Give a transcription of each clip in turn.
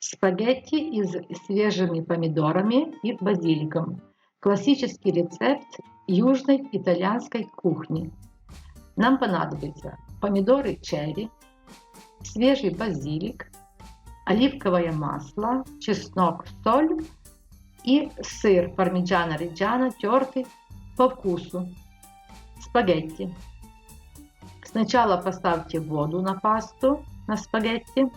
Спагетти из свежими помидорами и базиликом. Классический рецепт южной итальянской кухни. Нам понадобится помидоры черри, свежий базилик, оливковое масло, чеснок, соль и сыр пармиджано реджано тертый по вкусу. Спагетти. Сначала поставьте воду на пасту, на спагетти.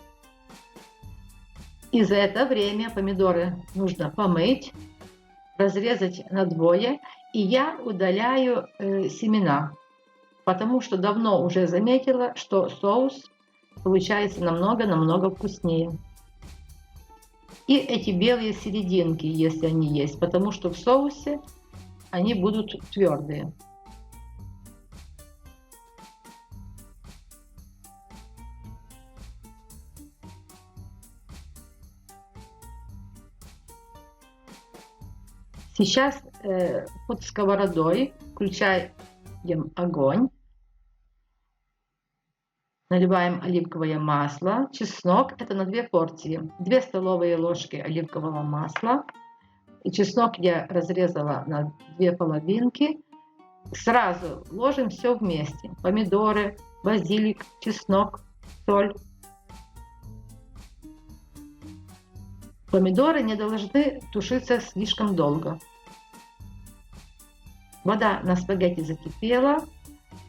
И за это время помидоры нужно помыть, разрезать на двое. И я удаляю э, семена, потому что давно уже заметила, что соус получается намного-намного вкуснее. И эти белые серединки, если они есть, потому что в соусе они будут твердые. Сейчас э, под сковородой включаем огонь, наливаем оливковое масло, чеснок, это на две порции, 2 столовые ложки оливкового масла, и чеснок я разрезала на две половинки, сразу ложим все вместе, помидоры, базилик, чеснок, соль. Помидоры не должны тушиться слишком долго. Вода на спагетти закипела.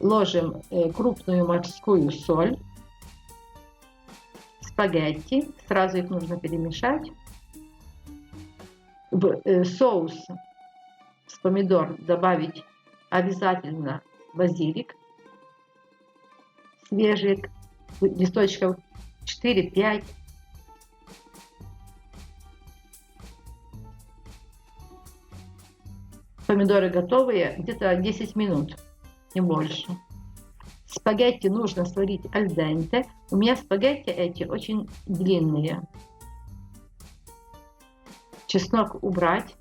Ложим э, крупную морскую соль. Спагетти. Сразу их нужно перемешать. Э, соус с помидор добавить обязательно базилик. Свежий, листочков 4-5 Помидоры готовые где-то 10 минут, не больше. Спагетти нужно сварить аль денте. У меня спагетти эти очень длинные. Чеснок убрать.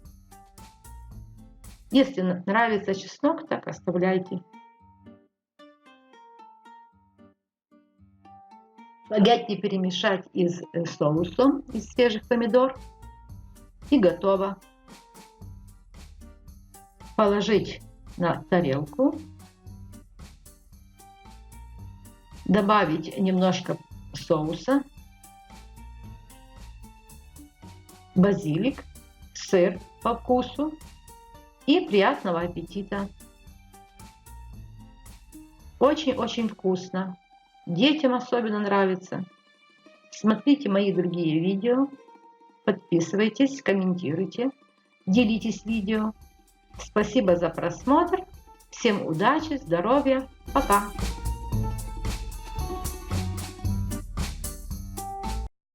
Если нравится чеснок, так оставляйте. Спагетти перемешать из э, соусом из свежих помидор. И готово положить на тарелку, добавить немножко соуса, базилик, сыр по вкусу и приятного аппетита. Очень-очень вкусно. Детям особенно нравится. Смотрите мои другие видео, подписывайтесь, комментируйте, делитесь видео. Спасибо за просмотр. Всем удачи, здоровья. Пока.